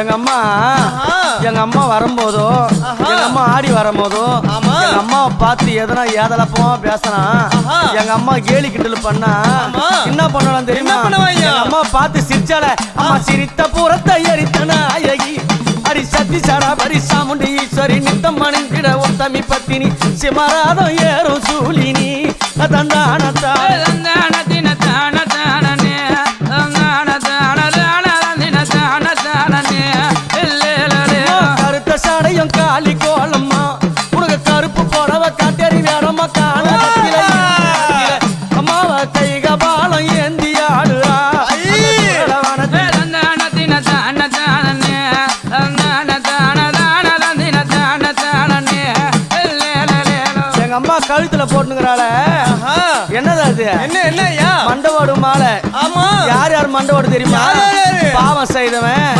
எங்க அம்மா. எங்க அம்மா வரும்போதோ. எங்க அம்மா ஆடி வரும்போதோ. எங்க அம்மாவை பார்த்து எதனா ஏதலப்பமா பேசினா. எங்க அம்மா கேலி கிண்டல் பண்ணா. என்ன பண்ணலாம் தெரியுமா அம்மா பார்த்து சிரிச்சால அம்மா சிரித்த புறத்தை எரித்தன அழகி அடி சத்தி சடா பரி சாமுண்டி ஈஸ்வரி நித்தம் மணிந்திட உத்தமி பத்தினி சிமராதம் ஏறும் சூலினி தந்தானத்தா கருப்பு புடவ காட்டறி வேறம்மா காண. அம்மாவ கைக பாலம் ஏந்தி ஆடுறா அம்மா கழுத்துல போட்டுங்கிறாள. என்னது அது என்ன என்ன ஐயா மண்டவோடு மாலை ஆமா யார் யார் மண்டவோடு தெரியுமா யார் யாரு? பாவம் செய்தவன்.